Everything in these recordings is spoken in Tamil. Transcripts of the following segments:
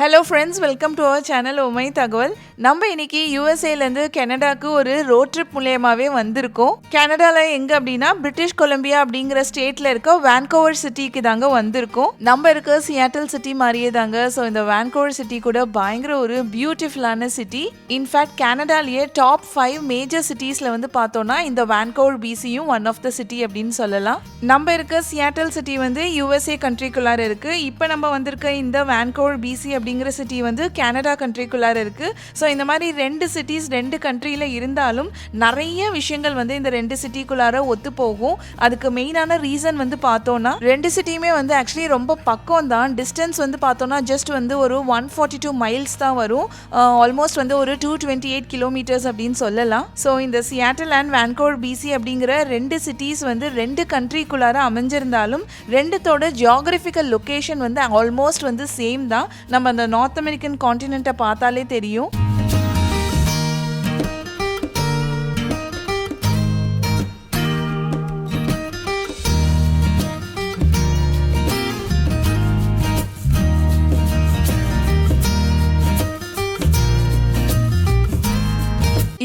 Hello friends, welcome to our channel oh Omai Tagwal. நம்ம இன்னைக்கு யூஎஸ்ஏலேருந்து கனடாக்கு ஒரு ரோட் ட்ரிப் மூலியமாகவே வந்திருக்கோம். கனடாவில் எங்கே அப்படின்னா பிரிட்டிஷ் கொலம்பியா அப்படிங்கிற ஸ்டேட்டில் இருக்க வேன்கோவர் சிட்டிக்கு தாங்க வந்திருக்கோம். நம்ம இருக்க சியாட்டல் சிட்டி மாதிரியே தாங்க. ஸோ இந்த வேன்கோவர் சிட்டி கூட பயங்கர ஒரு பியூட்டிஃபுல்லான சிட்டி இன்ஃபேக்ட் கனடாலேயே டாப் ஃபைவ் மேஜர் சிட்டிஸில் வந்து பார்த்தோம்னா இந்த வேன்கோவர் பிசியும் ஒன் ஆஃப் த சிட்டி அப்படின்னு சொல்லலாம். நம்ம இருக்க சியாட்டல் சிட்டி வந்து யூஎஸ்ஏ கண்ட்ரிக்குள்ளார இருக்கு. இப்போ நம்ம வந்திருக்க இந்த வேன்கோவர் பிசி அப்படிங்கிற சிட்டி வந்து கனடா கண்ட்ரிக்குள்ளார இருக்கு. ஸோ இந்த மாதிரி ரெண்டு சிட்டிஸ் ரெண்டு கண்ட்ரியில் இருந்தாலும் நிறைய விஷயங்கள் வந்து இந்த ரெண்டு சிட்டிக்குள்ளார ஒத்து போகும். அதுக்கு மெயினான ரீசன் வந்து பார்த்தோன்னா ரெண்டு சிட்டியுமே வந்து ஆக்சுவலி ரொம்ப பக்கம் தான் டிஸ்டன்ஸ் வந்து பார்த்தோன்னா ஜஸ்ட் வந்து ஒரு ஒன் ஃபார்ட்டி டூ மைல்ஸ் தான் வரும். ஆல்மோஸ்ட் வந்து ஒரு டூ டுவெண்ட்டி எயிட் கிலோமீட்டர்ஸ் அப்படின்னு சொல்லலாம். ஸோ இந்த சியாட்டல் அண்ட் வேன்கோர் பிசி அப்படிங்கிற ரெண்டு சிட்டிஸ் வந்து ரெண்டு கண்ட்ரிக்குள்ளார அமைஞ்சிருந்தாலும் ரெண்டுத்தோட ஜியாகிரபிக்கல் லொக்கேஷன் வந்து ஆல்மோஸ்ட் வந்து சேம் தான். நம்ம அந்த நார்த் அமெரிக்கன் காண்டினென்ட்டை பார்த்தாலே தெரியும்.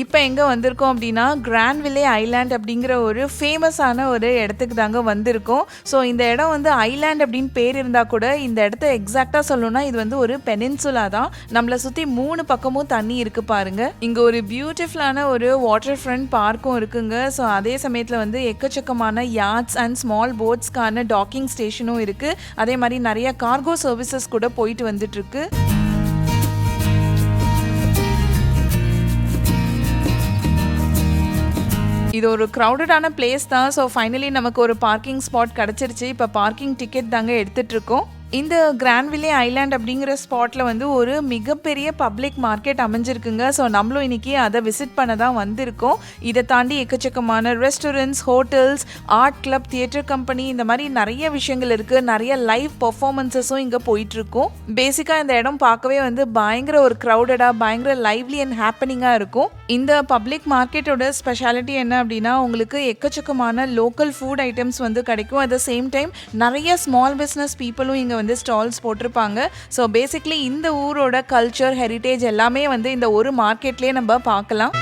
இப்போ எங்கே வந்திருக்கோம் அப்படின்னா கிராண்ட்வில்லே ஐலாண்ட் அப்படிங்கிற ஒரு ஃபேமஸான ஒரு இடத்துக்கு தாங்க வந்திருக்கோம். ஸோ இந்த இடம் வந்து ஐலாண்ட் அப்படின்னு பேர் இருந்தால் கூட இந்த இடத்த எக்ஸாக்டாக சொல்லணும்னா இது வந்து ஒரு பெனின்சுலா தான். நம்மளை சுற்றி மூணு பக்கமும் தண்ணி இருக்கு பாருங்க. இங்கே ஒரு பியூட்டிஃபுல்லான ஒரு வாட்டர் ஃப்ரண்ட் பார்க்கும் இருக்குங்க. ஸோ அதே சமயத்தில் வந்து எக்கச்சக்கமான யாட்ஸ் அண்ட் ஸ்மால் போட்ஸ்க்கான டாக்கிங் ஸ்டேஷனும் இருக்குது அதே மாதிரி நிறைய கார்கோ சர்வீசஸ் கூட போயிட்டு வந்துட்டு இது ஒரு க்ரௌடடான பிளேஸ் தான். ஸோ ஃபைனலி நமக்கு ஒரு பார்க்கிங் ஸ்பாட் கிடச்சிருச்சு. இப்போ பார்க்கிங் டிக்கெட் தாங்க எடுத்துகிட்ருக்கோம் இந்த கிராண்ட்வில்லே ஐலாண்ட் அப்படிங்கிற ஸ்பாட்டில் வந்து ஒரு மிகப்பெரிய பப்ளிக் மார்க்கெட் அமைஞ்சிருக்குங்க. ஸோ நம்மளும் இன்றைக்கி அதை விசிட் பண்ண தான் வந்திருக்கோம். இதை தாண்டி எக்கச்சக்கமான restaurants hotels art club theatre company இந்த மாதிரி நிறைய விஷயங்கள் இருக்குது நிறைய லைவ் பர்ஃபார்மன்ஸஸும் இங்கே போயிட்டுருக்கும். பேசிக்காக இந்த இடம் பார்க்கவே வந்து பயங்கர ஒரு க்ரௌடடாக பயங்கர லைவ்லி அண்ட் ஹாப்பனிங்காக இருக்கும். இந்த பப்ளிக் மார்க்கெட்டோட ஸ்பெஷாலிட்டி என்ன அப்படின்னா உங்களுக்கு எக்கச்சக்கமான லோக்கல் ஃபுட் ஐட்டம்ஸ் வந்து கிடைக்கும். அட் த சேம் டைம் நிறைய ஸ்மால் பிஸ்னஸ் பீப்புளும் இங்கே வந்து ஸ்டால்ஸ் போட்டிருப்பாங்க. ஸோ பேசிக்லி இந்த ஊரோட கல்ச்சர் ஹெரிட்டேஜ் எல்லாமே வந்து இந்த ஒரு மார்க்கெட்லேயே நம்ம பார்க்கலாம்.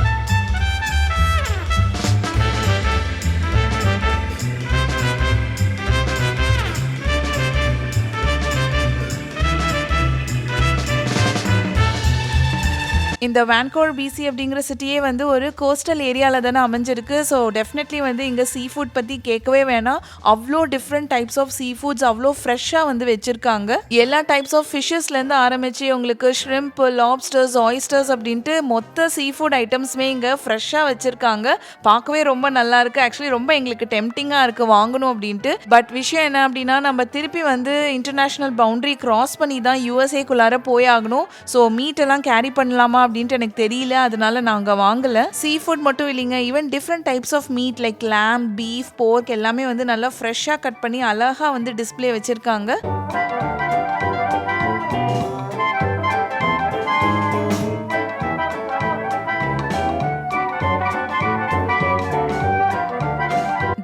இந்த வேன்கோர் பிசி அப்படிங்கிற சிட்டியே வந்து ஒரு கோஸ்டல் ஏரியாவில் தானே அமைஞ்சிருக்கு. ஸோ டெஃபினெட்லி வந்து இங்கே சீ ஃபுட் பற்றி கேட்கவே வேணாம். அவ்வளோ different types of sea foods அவ்வளோ ஃப்ரெஷ்ஷாக வந்து வச்சுருக்காங்க. எல்லா டைப்ஸ் ஆஃப் ஃபிஷ்ஷஸ்லேருந்து ஆரம்பித்து உங்களுக்கு ஷ்ரிம்ப் லாப்ஸ்டர்ஸ் ஆயிஸ்டர்ஸ் அப்படின்ட்டு மொத்த சீ ஃபுட் ஐட்டம்ஸுமே இங்கே ஃப்ரெஷ்ஷாக வச்சுருக்காங்க. பார்க்கவே ரொம்ப நல்லா இருக்குது ஆக்சுவலி ரொம்ப எங்களுக்கு டெம்டிங்காக இருக்குது வாங்கணும் அப்படின்ட்டு. பட் விஷயம் என்ன அப்படின்னா நம்ம திருப்பி வந்து இன்டர்நேஷ்னல் பவுண்டரி கிராஸ் பண்ணி தான் யூஎஸ்ஏக்குள்ளார போய் ஆகணும் ஸோ மீட் எல்லாம் கேரி பண்ணலாமா அப்படின்ட்டு எனக்கு தெரியல. அதனால நாங்கள் வாங்கலை. சீ ஃபுட் மட்டும் இல்லைங்க. Even different types of meat like lamb beef pork எல்லாமே வந்து நல்லா ஃப்ரெஷ்ஷாக கட் பண்ணி அழகாக வந்து டிஸ்ப்ளே வச்சுருக்காங்க.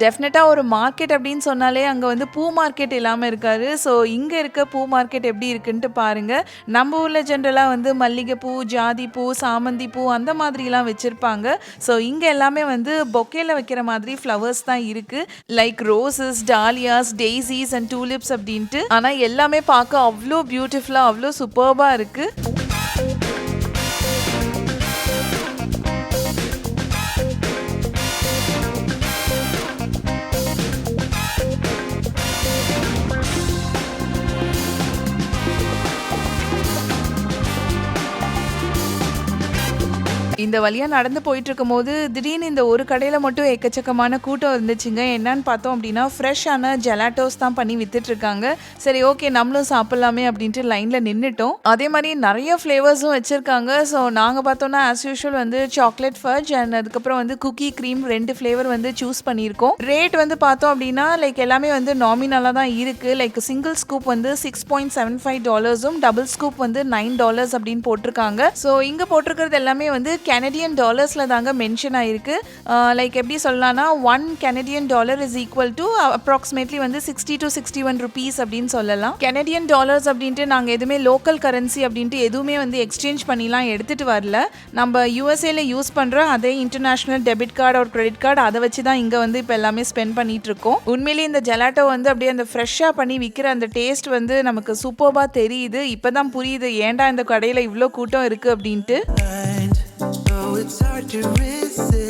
டெஃபினட்டாக ஒரு மார்க்கெட் அப்படின்னு சொன்னாலே அங்கே வந்து பூ மார்க்கெட் இல்லாமல் இருக்காது. ஸோ இங்கே இருக்க பூ மார்க்கெட் எப்படி இருக்குன்ட்டு பாருங்கள் நம்ம ஊரில் ஜென்ரலாக வந்து மல்லிகைப்பூ ஜாதி பூ சாமந்தி பூ அந்த மாதிரிலாம் வச்சுருப்பாங்க. ஸோ இங்கே எல்லாமே வந்து பொக்கேல வைக்கிற மாதிரி ஃப்ளவர்ஸ் தான் இருக்குது like roses dahlias daisies and tulips அப்படின்ட்டு. ஆனால் எல்லாமே பார்க்க அவ்வளோ பியூட்டிஃபுல்லாக அவ்வளோ சூப்பர்பாக இருக்குது இந்த வழியாக நடந்து போயிட்டு இருக்கும்போது திடீர்னு இந்த ஒரு கடையில் மட்டும் எக்கச்சக்கமான கூட்டம் இருந்துச்சுங்க. என்னன்னு பார்த்தோம் அப்படின்னா ஃப்ரெஷ்ஷான ஜெலாட்டோஸ் தான் பண்ணி வித்துட்டு இருக்காங்க சரி ஓகே நம்மளும் சாப்பிட்லாமே அப்படின்ட்டு லைனில் நின்றுட்டோம் அதே மாதிரி நிறைய ஃப்ளேவர்ஸும் வச்சுருக்காங்க. ஸோ நாங்கள் பார்த்தோன்னா ஆஸ் யூஷுவல் வந்து சாக்லேட் ஃபர்ஜ் அண்ட் அதுக்கப்புறம் வந்து குக்கி க்ரீம் ரெண்டு ஃப்ளேவர் வந்து சூஸ் பண்ணியிருக்கோம். ரேட் வந்து பார்த்தோம் அப்படின்னா லைக் எல்லாமே வந்து நாமினலாக தான் இருக்குது லைக் சிங்கிள் ஸ்கூப் வந்து சிக்ஸ் பாயிண்ட் செவன் ஃபைவ் டாலர்ஸும் டபுள் ஸ்கூப் வந்து நைன் டாலர்ஸ் அப்படின்னு போட்டிருக்காங்க. ஸோ இங்கே போட்டிருக்கிறது எல்லாமே வந்து கெனடியன் டாலர்ஸில் தாங்க மென்ஷன் ஆகிருக்கு லைக் எப்படி சொல்லலாம்னா one Canadian dollar is equal to approximately வந்து sixty to sixty one rupees அப்படின்னு சொல்லலாம். கெனடியன் டாலர்ஸ் அப்படின்ட்டு நாங்கள் எதுவுமே லோக்கல் கரன்சி அப்படின்ட்டு எதுவுமே வந்து எக்ஸ்சேஞ்ச் பண்ணிலாம் எடுத்துகிட்டு வரல. நம்ம யூஎஸ்ஏல யூஸ் பண்ணுற அதே இன்டர்நேஷ்னல் டெபிட் கார்டு ஒரு கிரெடிட் கார்டு அதை வச்சு தான் இங்கே வந்து இப்போ எல்லாமே ஸ்பெண்ட் பண்ணிட்டு இருக்கோம். உண்மையிலேயே இந்த ஜெலாட்டோ வந்து அப்படியே அந்த ஃப்ரெஷ்ஷாக பண்ணி விற்கிற அந்த டேஸ்ட் வந்து நமக்கு சூப்பர்பாக தெரியுது. இப்போ தான் புரியுது ஏன்டா இந்த கடையில் இவ்வளோ கூட்டம் இருக்குது அப்படின்ட்டு. It's hard to resist.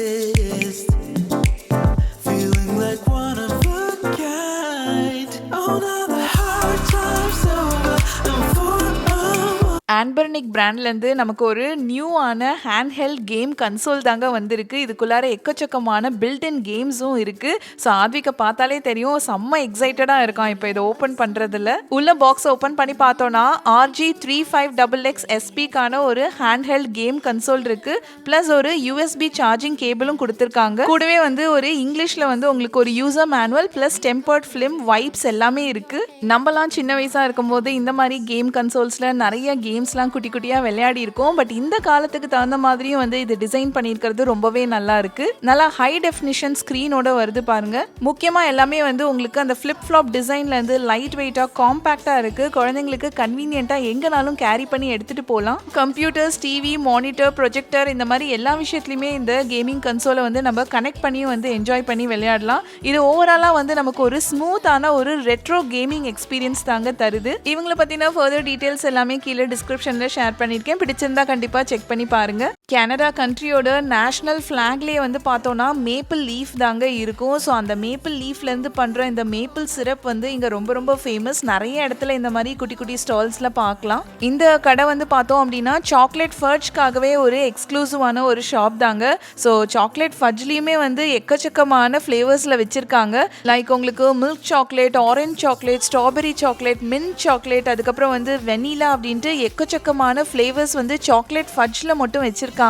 Anbernic பிராண்ட்லேருந்து நமக்கு ஒரு நியூவான ஹேண்ட் ஹெல்ட் கேம் கன்சோல் தாங்க வந்திருக்கு. இதுக்குள்ளார எக்கச்சக்கமான பில்ட்-இன் கேம்ஸும் இருக்குது ஸோ ஆத்விகை பார்த்தாலே தெரியும். செம்ம எக்ஸைட்டடாக இருக்கான். இப்போ இதை ஓப்பன் பண்ணுறதுல உள்ள பாக்ஸ் ஓப்பன் பண்ணி பார்த்தோன்னா RG three five double X எஸ்பிக்கான ஒரு ஹேண்ட் ஹெல்ட் கேம் கன்சோல் இருக்குது ப்ளஸ் ஒரு யூஎஸ்பி சார்ஜிங் கேபிளும் கொடுத்துருக்காங்க. கூடவே வந்து ஒரு இங்கிலீஷில் வந்து உங்களுக்கு ஒரு user manual plus tempered film wipes எல்லாமே இருக்குது நம்மலாம் சின்ன வயசாக இருக்கும்போது இந்த மாதிரி கேம் கன்சோல்ஸில் நிறைய கேம்ஸ்லாம் குட்டி குட்டியாக விளையாடி இருக்கோம். பட் இந்த காலத்துக்கு தகுந்த மாதிரியும் வந்து இது டிசைன் பண்ணியிருக்கிறது ரொம்பவே நல்லா இருக்கு. நல்லா ஹை டெஃபினிஷன் ஸ்க்ரீனோட வருது பாருங்க. முக்கியமாக எல்லாமே வந்து உங்களுக்கு அந்த ஃப்ளிப் ஃப்ளாப் டிசைன்ல இருந்து லைட் வெயிட்டாக காம்பேக்டாக இருக்கு. குழந்தைங்களுக்கு கன்வீனியண்ட்டாக எங்கனாலும் கேரி பண்ணி எடுத்துட்டு போகலாம் கம்ப்யூட்டர்ஸ் டிவி மானிட்டர் ப்ரொஜெக்டர் இந்த மாதிரி எல்லா விஷயத்துலையுமே இந்த கேமிங் கன்சோலை வந்து நம்ம கனெக்ட் பண்ணியும் வந்து என்ஜாய் பண்ணி விளையாடலாம். இது ஓவராலாக வந்து நமக்கு ஒரு ஸ்மூத்தான ஒரு ரெட்ரோ கேமிங் எக்ஸ்பீரியன்ஸ் தாங்க தருது. இவங்களை பற்றின ஃபர்தர் டீட்டெயில்ஸ் எல்லாமே கீழே டிஸ்கிரிப்ஷனில் ஷேர் பண்ணியிருக்கேன். பிடிச்சிருந்தா கண்டிப்பாக செக் பண்ணி பாருங்க. கனடா கண்ட்ரியோட நேஷனல் ஃப்ளாக்லேயே வந்து பார்த்தோன்னா மேப்பிள் லீஃப் தாங்க இருக்கும். ஸோ அந்த மேப்பிள் லீஃப்லேருந்து பண்ணுற இந்த மேப்பிள் சிரப் வந்து இங்கே ரொம்ப ரொம்ப ஃபேமஸ் நிறைய இடத்துல இந்த மாதிரி குட்டி குட்டி ஸ்டால்ஸில் பார்க்கலாம். இந்த கடை வந்து பார்த்தோம் அப்படின்னா சாக்லேட் ஃபர்ஜ்க்காகவே ஒரு எக்ஸ்க்ளூசிவான ஒரு ஷாப் தாங்க. ஸோ சாக்லேட் ஃபர்ஜ்லேயுமே வந்து எக்கச்சக்கமான ஃப்ளேவர்ஸில் வச்சுருக்காங்க. லைக் உங்களுக்கு milk chocolate orange chocolate strawberry chocolate mint chocolate அதுக்கப்புறம் வந்து வெனிலா அப்படின்ட்டு எக்கச்சக்கமான ஃப்ளேவர்ஸ் வந்து சாக்லேட் ஃபட்ஜில் மட்டும் வச்சுருக்காங்க. Oh,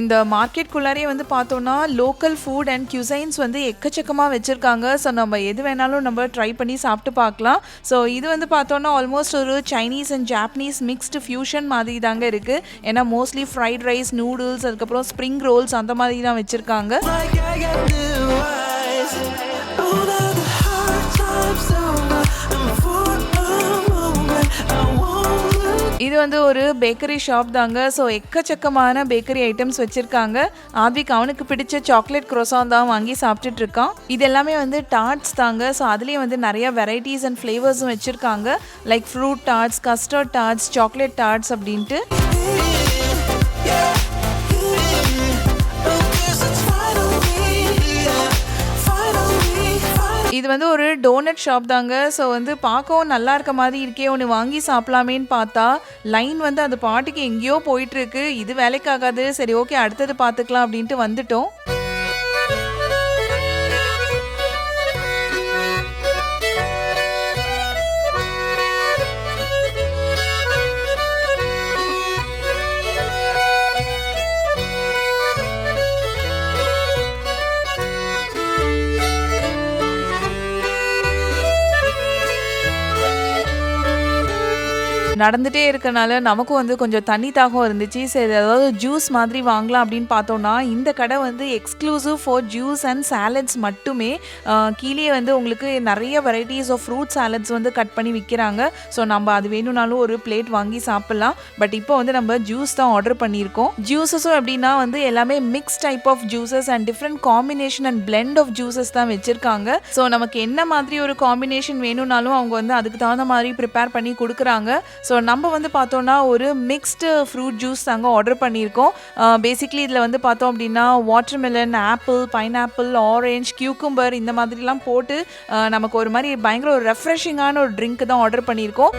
இந்த மார்க்கெட்குள்ளாரே வந்து பார்த்தோன்னா லோக்கல் ஃபுட் அண்ட் கியூசைன்ஸ் வந்து எக்கச்சக்கமாக வச்சுருக்காங்க. ஸோ நம்ம எது வேணாலும் நம்ம ட்ரை பண்ணி சாப்பிட்டு பார்க்கலாம். ஸோ இது வந்து பார்த்தோன்னா ஆல்மோஸ்ட் ஒரு Chinese and Japanese mixed fusion மாதிரி தாங்க இருக்குது ஏன்னா மோஸ்ட்லி ஃப்ரைட் ரைஸ் நூடுல்ஸ் அதுக்கப்புறம் ஸ்ப்ரிங் ரோல்ஸ் அந்த மாதிரி தான் வச்சுருக்காங்க. இது வந்து ஒரு பேக்கரி ஷாப் தாங்க. ஸோ எக்கச்சக்கமான பேக்கரி ஐட்டம்ஸ் வச்சிருக்காங்க. ஆத்விக் அவனுக்கு பிடிச்ச சாக்லேட் குரோசான் தான் வாங்கி சாப்பிட்டுட்டு இருக்கான். இது எல்லாமே வந்து டார்ட்ஸ் தாங்க. ஸோ அதுலேயும் வந்து நிறைய வெரைட்டிஸ் அண்ட் ஃப்ளேவர்ஸும் வச்சிருக்காங்க. Like fruit tarts custard tarts chocolate tarts அப்படின்ட்டு. இது வந்து ஒரு டோனட் ஷாப் தாங்க. ஸோ வந்து பார்க்கவும் நல்லா இருக்க மாதிரி இருக்கே. ஒன்று வாங்கி சாப்பிடலாமேன்னு பார்த்தா லைன் வந்து அந்த பாட்டுக்கு எங்கேயோ போயிட்டு இருக்கு. இது வேலைக்காகாது. சரி ஓகே அடுத்தது பார்த்துக்கலாம் அப்படின்ட்டு வந்துட்டோம். நடந்துட்டே இருக்கனால நமக்கும் வந்து கொஞ்சம் தண்ணி தாகம் இருந்துச்சு. சரி ஏதாவது ஜூஸ் மாதிரி வாங்கலாம் அப்படின்னு பார்த்தோம்னா இந்த கடை வந்து exclusive for juice and salads மட்டுமே கீழே வந்து உங்களுக்கு நிறைய வெரைட்டிஸ் ஆஃப் ஃப்ரூட் சாலட்ஸ் வந்து கட் பண்ணி விற்கிறாங்க ஸோ நம்ம அது வேணும்னாலும் ஒரு பிளேட் வாங்கி சாப்பிட்லாம். பட் இப்போ வந்து நம்ம ஜூஸ் தான் ஆர்டர் பண்ணியிருக்கோம். ஜூஸஸும் எப்படின்னா வந்து எல்லாமே mix type of juices and different combination and blend of juices தான் வச்சுருக்காங்க. ஸோ நமக்கு என்ன மாதிரி ஒரு காம்பினேஷன் வேணும்னாலும் அவங்க வந்து அதுக்கு தகுந்த மாதிரி ப்ரிப்பேர் பண்ணி கொடுக்குறாங்க. ஸோ நம்ம வந்து பார்த்தோன்னா ஒரு மிக்ஸ்டு ஃப்ரூட் ஜூஸ் தாங்க ஆர்டர் பண்ணியிருக்கோம். Uh, பேசிக்லி இதில் வந்து பார்த்தோம் அப்படின்னா watermelon apple pineapple orange cucumber இந்த மாதிரிலாம் போட்டு uh, நமக்கு ஒரு மாதிரி பயங்கர ஒரு ரெஃப்ரெஷிங்கான ஒரு ட்ரிங்க் தான் ஆர்டர் பண்ணியிருக்கோம்.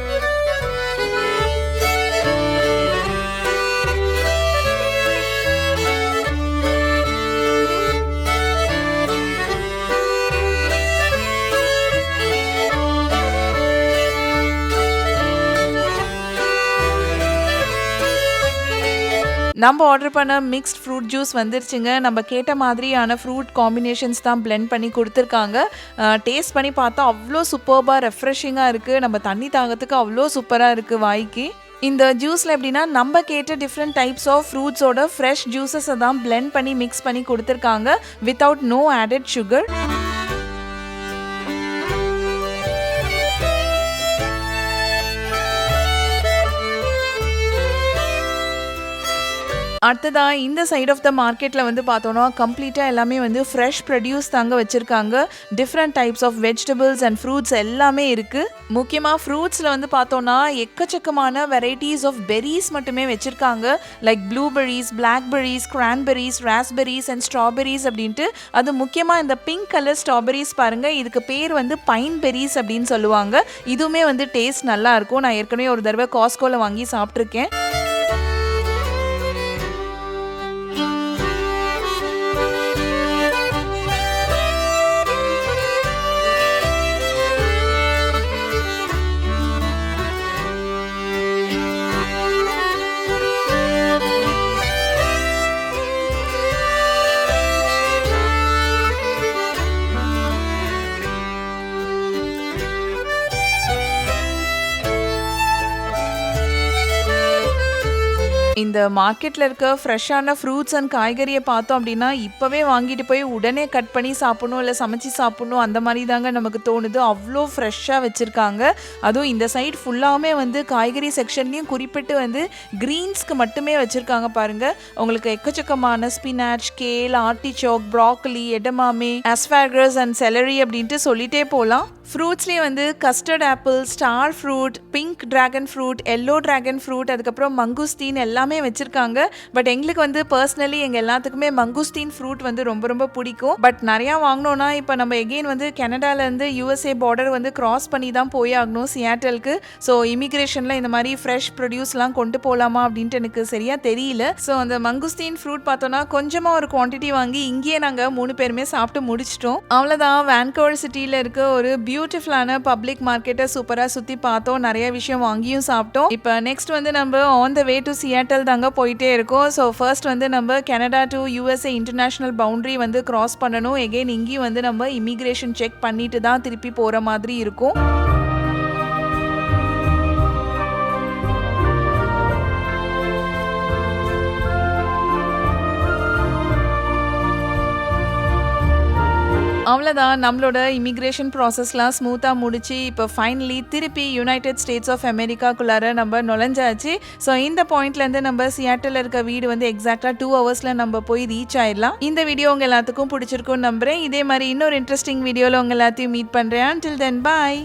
நம்ம ஆர்டர் பண்ண மிக்ஸ்ட் ஃப்ரூட் ஜூஸ் வந்துருச்சுங்க. நம்ம கேட்ட மாதிரியான ஃப்ரூட் காம்பினேஷன்ஸ் தான் பிளெண்ட் பண்ணி கொடுத்துருக்காங்க. டேஸ்ட் பண்ணி பார்த்தா அவ்வளோ சூப்பர்பாக ரெஃப்ரெஷிங்காக இருக்குது நம்ம தண்ணி தாகத்துக்கு அவ்வளோ சூப்பராக இருக்குது வாய்க்கு. இந்த ஜூஸில் எப்படின்னா நம்ம கேட்ட டிஃப்ரெண்ட் டைப்ஸ் ஆஃப் ஃப்ரூட்ஸோட ஃப்ரெஷ் ஜூஸஸை தான் பிளெண்ட் பண்ணி மிக்ஸ் பண்ணி கொடுத்துருக்காங்க. வித்தவுட் நோ ஆடட் சுகர் அடுத்ததாக இந்த சைட் ஆஃப் த மார்க்கெட்டில் வந்து பார்த்தோன்னா கம்ப்ளீட்டாக எல்லாமே வந்து ஃப்ரெஷ் ப்ரொடியூஸ் தாங்க வச்சுருக்காங்க. Different types of vegetables and fruits எல்லாமே இருக்குது முக்கியமாக ஃப்ரூட்ஸில் வந்து பார்த்தோன்னா எக்கச்சக்கமான வெரைட்டிஸ் ஆஃப் பெரிஸ் மட்டுமே வச்சுருக்காங்க. Like blueberries blackberries cranberries raspberries and strawberries அப்படின்ட்டு. அது முக்கியமாக இந்த பிங்க் கலர் ஸ்ட்ராபெரிஸ் பாருங்கள் இதுக்கு பேர் வந்து பைன் பெரிஸ் அப்படின்னு சொல்லுவாங்க. இதுவுமே வந்து டேஸ்ட் நல்லா இருக்கும். நான் ஏற்கனவே ஒரு தடவை காஸ்கோவில் வாங்கி சாப்பிட்ருக்கேன் இந்த மார்க்கெட்டில் இருக்க ஃப்ரெஷ்ஷான ஃப்ரூட்ஸ் அண்ட் காய்கறியை பார்த்தோம் அப்படின்னா இப்போவே வாங்கிட்டு போய் உடனே கட் பண்ணி சாப்பிடணும் இல்லை சமைச்சு சாப்பிடணும் அந்த மாதிரி தாங்க நமக்கு தோணுது. அவ்வளோ ஃப்ரெஷ்ஷாக வச்சுருக்காங்க. அதுவும் இந்த சைட் ஃபுல்லாகவுமே வந்து காய்கறி செக்ஷன்லேயும் குறிப்பிட்டு வந்து க்ரீன்ஸ்க்கு மட்டுமே வச்சுருக்காங்க பாருங்கள் உங்களுக்கு எக்கச்சக்கமான spinach kale artichoke broccoli edamame asparagus and celery அப்படின்ட்டு சொல்லிட்டே போகலாம் ஃப்ரூட்ஸ்லேயே வந்து custard apple star fruit pink dragon fruit yellow dragon fruit அதுக்கப்புறம் மங்குஸ்தீன் எல்லாமே வச்சுருக்காங்க. பட் எங்களுக்கு வந்து பர்சனலி எங்கள் எல்லாத்துக்குமே மங்குஸ்தீன் ஃப்ரூட் வந்து ரொம்ப ரொம்ப பிடிக்கும். பட் நிறையா வாங்கினோன்னா இப்போ நம்ம எகெயின் வந்து கனடாலேருந்து யூஎஸ்ஏ பார்டர் வந்து கிராஸ் பண்ணி தான் போய் ஆகணும் சியாட்டலுக்கு ஸோ இமிக்ரேஷனில் இந்த மாதிரி ஃப்ரெஷ் ப்ரொடியூஸ்லாம் கொண்டு போகலாமா அப்படின்ட்டு எனக்கு சரியாக தெரியல. ஸோ அந்த மங்குஸ்தீன் ஃப்ரூட் பார்த்தோன்னா கொஞ்சமாக ஒரு குவான்டிட்டி வாங்கி இங்கேயே நாங்கள் மூணு பேருமே சாப்பிட்டு முடிச்சிட்டோம். அவ்வளோதான் வேன்கோவர் சிட்டியில் இருக்க ஒரு பியூட்டிஃபுல்லான பப்ளிக் மார்க்கெட்டை சூப்பராக சுற்றி பார்த்தோம். நிறைய விஷயம் வாங்கியும் சாப்பிட்டோம். இப்போ நெக்ஸ்ட் வந்து நம்ம on the way to Seattle தாங்க போயிட்டே இருக்கோம். ஸோ ஃபர்ஸ்ட் வந்து நம்ம Canada to USA international boundary வந்து கிராஸ் பண்ணணும். எகெயின் இங்கேயும் வந்து நம்ம இமிக்ரேஷன் செக் பண்ணிட்டு தான் திருப்பி போகிற மாதிரி இருக்கும். அவ்வளோதான் நம்மளோட இமிக்ரேஷன் ப்ராசஸ்லாம் ஸ்மூத்தாக முடிச்சு இப்போ ஃபைனலி திருப்பி யுனைடெட் ஸ்டேட்ஸ் ஆஃப் அமெரிக்காக்குள்ளார நம்ம நுழைஞ்சாச்சு. ஸோ இந்த பாயிண்ட்லேருந்து நம்ம சியாட்டில் இருக்க வீடு வந்து எக்ஸாக்டாக டூ ஹவர்ஸில் நம்ம போய் ரீச் ஆயிடலாம். இந்த வீடியோ உங்கள் எல்லாத்துக்கும் பிடிச்சிருக்கும்னு நம்புகிறேன் இதே மாதிரி இன்னொரு இன்ட்ரெஸ்டிங் வீடியோவில் உங்கள் எல்லாத்தையும் மீட் பண்ணுறேன் டில் தென் பாய்